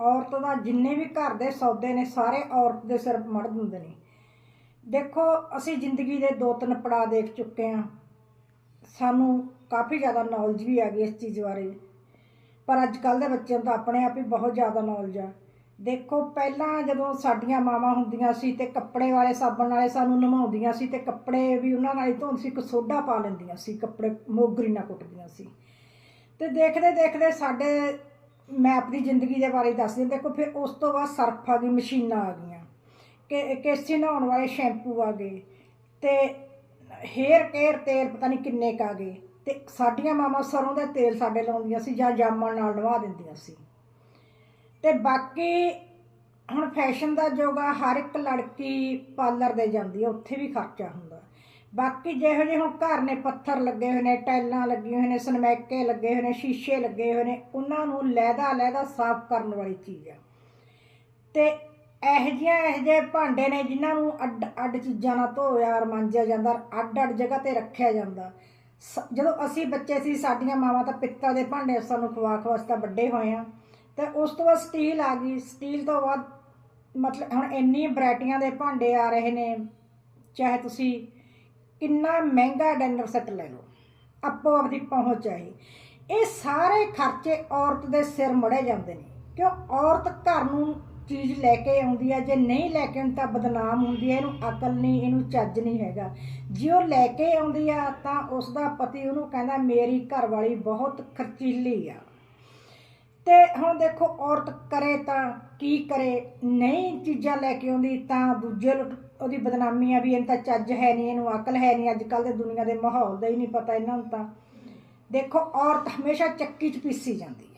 ਔਰਤ ਦਾ ਜਿੰਨੇ ਵੀ ਘਰ ਦੇ ਸੌਦੇ ਨੇ, ਸਾਰੇ ਔਰਤ ਦੇ ਸਿਰ ਮੜ ਦਿੰਦੇ ਨੇ। ਦੇਖੋ, ਅਸੀਂ ਜ਼ਿੰਦਗੀ ਦੇ ਦੋ ਤਿੰਨ ਪੜਾਅ ਦੇਖ ਚੁੱਕੇ ਹਾਂ। ਸਾਨੂੰ ਕਾਫੀ ਜ਼ਿਆਦਾ ਨੌਲੇਜ ਵੀ ਆ ਗਈ ਇਸ ਚੀਜ਼ ਬਾਰੇ। ਪਰ ਅੱਜ ਕੱਲ ਦੇ ਬੱਚਿਆਂ ਦਾ ਆਪਣੇ ਆਪ ਹੀ ਬਹੁਤ ਜ਼ਿਆਦਾ ਨੌਲੇਜ ਆ। ਦੇਖੋ, ਪਹਿਲਾਂ ਜਦੋਂ ਸਾਡੀਆਂ ਮਾਵਾਂ ਹੁੰਦੀਆਂ ਸੀ ਤੇ ਕੱਪੜੇ ਵਾਲੇ, ਸਾਬਣ ਵਾਲੇ ਸਾਨੂੰ ਨਮਾਉਂਦੀਆਂ ਸੀ ਤੇ ਕੱਪੜੇ ਵੀ ਉਹਨਾਂ ਨਾਲ ਹੀ ਧੋਂਦੇ ਸੀ, ਇੱਕ ਸੋਡਾ ਪਾ ਲੈਂਦੀਆਂ ਸੀ, ਕੱਪੜੇ ਮੋਗਰੀ ਨਾਲ ਕੁੱਟਦੀਆਂ ਸੀ। ਤੇ ਦੇਖਦੇ ਦੇਖਦੇ ਸਾਡੇ ਮੈਂ ਆਪਣੀ ਜ਼ਿੰਦਗੀ ਦੇ ਬਾਰੇ ਦੱਸਦੀ ਹਾਂ। ਦੇਖੋ ਫਿਰ ਉਸ ਤੋਂ ਬਾਅਦ ਸਰਫ ਆ ਗਈ ਮਸ਼ੀਨਾਂ ਆ ਗਈਆਂ ਕਿ ਕੇਸੀ ਨਹਾਉਣ ਵਾਲੇ ਸ਼ੈਂਪੂ ਆ ਗਏ, ਤੇ ਹੇਅਰ ਕੇਅਰ ਤੇਲ ਪਤਾ ਨਹੀਂ ਕਿੰਨੇ ਕ ਆ ਗਏ, ਤੇ ਸਾਡੀਆਂ ਮਾਵਾਂ ਸਰੋਂ ਦਾ ਤੇਲ ਸਾਡੇ ਲਾਉਂਦੀਆਂ ਸੀ ਜਾਂ ਜਾਮਣ ਨਾਲ ਨਵਾ ਦਿੰਦੀਆਂ ਸੀ ਤੇ ਬਾਕੀ ਹੁਣ ਫੈਸ਼ਨ ਦਾ ਜੋਗਾ ਹਰ ਇੱਕ ਲੜਕੀ ਪਾਰਲਰ ਦੇ ਜਾਂਦੀ ਹੈ ਉੱਥੇ ਵੀ ਖਰਚਾ ਹੁੰਦਾ ਬਾਕੀ ਜਿਹੋ ਜਿਹੇ ਹੁਣ ਘਰ ਨੇ ਪੱਥਰ ਲੱਗੇ ਹੋਏ ਨੇ, ਟਾਈਲਾਂ ਲੱਗੀਆਂ ਹੋਏ ਨੇ, ਸਨਮੈਕੇ ਲੱਗੇ ਹੋਏ ਨੇ, ਸ਼ੀਸ਼ੇ ਲੱਗੇ ਹੋਏ ਨੇ, ਉਹਨਾਂ ਨੂੰ ਲਹਿਦਾ ਲਹਿਦਾ ਸਾਫ਼ ਕਰਨ ਵਾਲੀ ਚੀਜ਼ ਆ। ਤੇ ਇਹੋ ਜਿਹੀਆਂ ਇਹੋ ਜਿਹੇ ਭਾਂਡੇ ਨੇ ਜਿਨ੍ਹਾਂ ਨੂੰ ਅੱਡ ਅੱਡ ਚੀਜ਼ਾਂ ਨਾਲ ਧੋਇਆ ਰਮਾਂਜਿਆ ਜਾਂਦਾ ਅੱਡ ਅੱਡ ਜਗ੍ਹਾ ਤੇ ਰੱਖਿਆ ਜਾਂਦਾ। ਸ- ਜਦੋਂ ਅਸੀਂ ਬੱਚੇ ਸੀ, ਸਾਡੀਆਂ ਮਾਵਾਂ ਤਾਂ ਪਿੱਤਲ ਦੇ ਭਾਂਡੇ ਸਾਨੂੰ ਖਵਾ ਖਵਾ ਵੱਡੇ ਹੋਏ ਆ। ਤੇ ਉਸ ਤੋਂ ਬਾਅਦ ਸਟੀਲ ਆ ਗਈ। ਸਟੀਲ ਤੋਂ ਬਾਅਦ ਮਤਲਬ ਹੁਣ ਇੰਨੀ ਵੈਰਾਈਟੀਆਂ ਦੇ ਭਾਂਡੇ ਆ ਰਹੇ ਨੇ, ਚਾਹੇ ਤੁਸੀਂ ਕਿੰਨਾ ਮਹਿੰਗਾ ਡਿਨਰ ਸੈੱਟ ਲੈ ਲਓ, ਆਪੋ ਆਪਦੀ ਪਹੁੰਚ ਆਈ ਇਹ। ਸਾਰੇ ਖਰਚੇ ਔਰਤ ਦੇ ਸਿਰ ਮੜੇ ਜਾਂਦੇ ਨੇ। ਕਿਉਂ? ਔਰਤ ਘਰ ਨੂੰ ਚੀਜ਼ ਲੈ ਕੇ ਆਉਂਦੀ ਹੈ ਜੇ ਨਹੀਂ ਲੈ ਕੇ ਆਉਂਦੀ ਤਾਂ ਬਦਨਾਮ ਹੁੰਦੀ ਹੈ ਇਹਨੂੰ ਅਕਲ ਨਹੀਂ, ਇਹਨੂੰ ਚੱਜ ਨਹੀਂ ਹੈਗਾ। ਜੇ ਉਹ ਲੈ ਕੇ ਆਉਂਦੀ ਆ ਤਾਂ ਉਸ ਦਾ ਪਤੀ ਉਹਨੂੰ ਕਹਿੰਦਾ, ਮੇਰੀ ਘਰਵਾਲੀ ਬਹੁਤ ਖਰਚੀਲੀ ਆ। ਤੇ ਹੁਣ ਦੇਖੋ ਔਰਤ ਕਰੇ ਤਾਂ ਕੀ ਕਰੇ, ਨਹੀਂ ਚੀਜ਼ਾਂ ਲੈ ਕੇ ਆਉਂਦੀ ਤਾਂ ਦੂਜੇ ਲੁੱਟ ਉਹਦੀ ਬਦਨਾਮੀ ਆ ਵੀ ਇਹਨੂੰ ਤਾਂ ਚੱਜ ਹੈ ਨਹੀਂ, ਇਹਨੂੰ ਅਕਲ ਹੈ ਨਹੀਂ ਅੱਜ ਕੱਲ ਦੇ ਦੁਨੀਆ ਦੇ ਮਾਹੌਲ ਦਾ ਹੀ ਨਹੀਂ ਪਤਾ ਇਹਨਾਂ ਨੂੰ ਤਾਂ। ਦੇਖੋ ਔਰਤ ਹਮੇਸ਼ਾ ਚੱਕੀ 'ਚ ਪੀਸੀ ਜਾਂਦੀ ਹੈ।